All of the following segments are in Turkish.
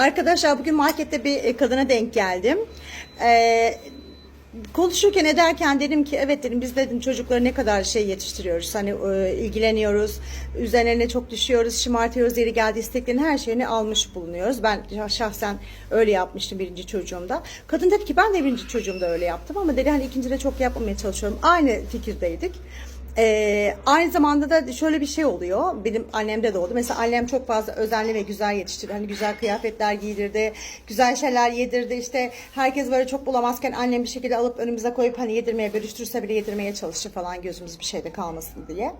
Arkadaşlar bugün markette bir e, kadına denk geldim. Ee, konuşurken ederken dedim ki evet dedim biz dedim çocukları ne kadar şey yetiştiriyoruz. Hani e, ilgileniyoruz. Üzerlerine çok düşüyoruz, şımartıyoruz. Yeri geldi isteklerin her şeyini almış bulunuyoruz. Ben şahsen öyle yapmıştım birinci çocuğumda. Kadın dedi ki ben de birinci çocuğumda öyle yaptım ama dedi hani ikincide çok yapmamaya çalışıyorum. Aynı fikirdeydik. Ee, aynı zamanda da şöyle bir şey oluyor. Benim annemde de oldu. Mesela annem çok fazla özenli ve güzel yetiştirdi. Hani güzel kıyafetler giydirdi. Güzel şeyler yedirdi. İşte herkes böyle çok bulamazken annem bir şekilde alıp önümüze koyup hani yedirmeye, bölüştürse bile yedirmeye çalıştı falan gözümüz bir şeyde kalmasın diye.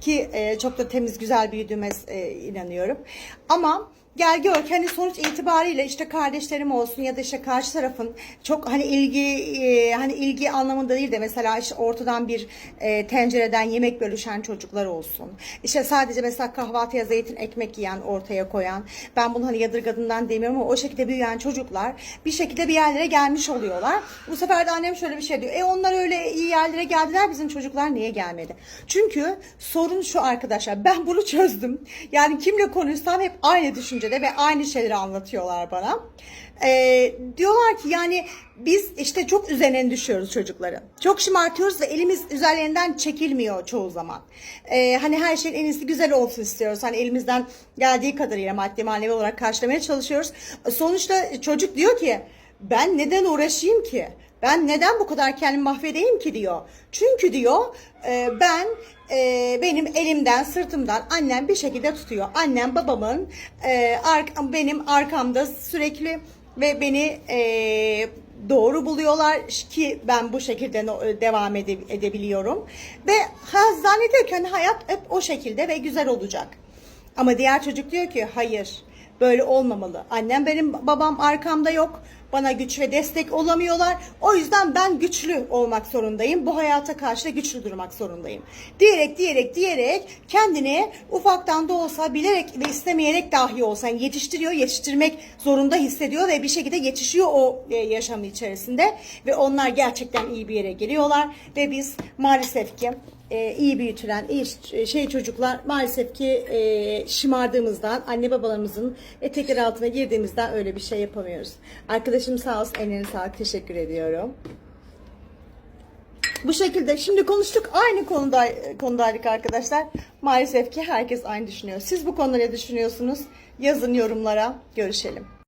Ki e, çok da temiz, güzel büyüdüğüme e, inanıyorum. Ama Gel gör ki hani sonuç itibariyle işte kardeşlerim olsun ya da işte karşı tarafın çok hani ilgi e, hani ilgi anlamında değil de mesela işte ortadan bir e, tencereden yemek bölüşen çocuklar olsun. İşte sadece mesela kahvaltıya zeytin ekmek yiyen ortaya koyan ben bunu hani yadırgadığından demiyorum ama o şekilde büyüyen çocuklar bir şekilde bir yerlere gelmiş oluyorlar. Bu sefer de annem şöyle bir şey diyor. E onlar öyle iyi yerlere geldiler bizim çocuklar niye gelmedi? Çünkü sorun şu arkadaşlar ben bunu çözdüm. Yani kimle konuşsam hep aynı düşüncede ve aynı şeyleri anlatıyorlar bana. Ee, diyorlar ki yani biz işte çok üzerine düşüyoruz çocukların. Çok şımartıyoruz ve elimiz üzerlerinden çekilmiyor çoğu zaman. Ee, hani her şeyin en iyisi güzel olsun istiyoruz. Hani elimizden geldiği kadarıyla maddi manevi olarak karşılamaya çalışıyoruz. Sonuçta çocuk diyor ki ben neden uğraşayım ki? Ben neden bu kadar kendimi mahvedeyim ki diyor. Çünkü diyor e, ben e, benim elimden sırtımdan annem bir şekilde tutuyor. Annem babamın e, ark, benim arkamda sürekli ve beni e, doğru buluyorlar ki ben bu şekilde no- devam ede- edebiliyorum. Ve ha, zannediyor ki hani hayat hep o şekilde ve güzel olacak. Ama diğer çocuk diyor ki hayır böyle olmamalı. Annem benim babam arkamda yok. Bana güç ve destek olamıyorlar. O yüzden ben güçlü olmak zorundayım. Bu hayata karşı güçlü durmak zorundayım. Diyerek diyerek diyerek kendini ufaktan da olsa bilerek ve istemeyerek dahi olsa yani yetiştiriyor, yetiştirmek zorunda hissediyor ve bir şekilde yetişiyor o e, yaşamı içerisinde ve onlar gerçekten iyi bir yere geliyorlar ve biz maalesef ki e, iyi büyütülen iyi şey çocuklar maalesef ki e, şımardığımızdan anne babalarımızın etekleri altına girdiğimizden öyle bir şey yapamıyoruz. Arkadaşım sağ olsun ellerine sağlık teşekkür ediyorum. Bu şekilde şimdi konuştuk aynı konuda konudaydık arkadaşlar. Maalesef ki herkes aynı düşünüyor. Siz bu konuda ne düşünüyorsunuz? Yazın yorumlara görüşelim.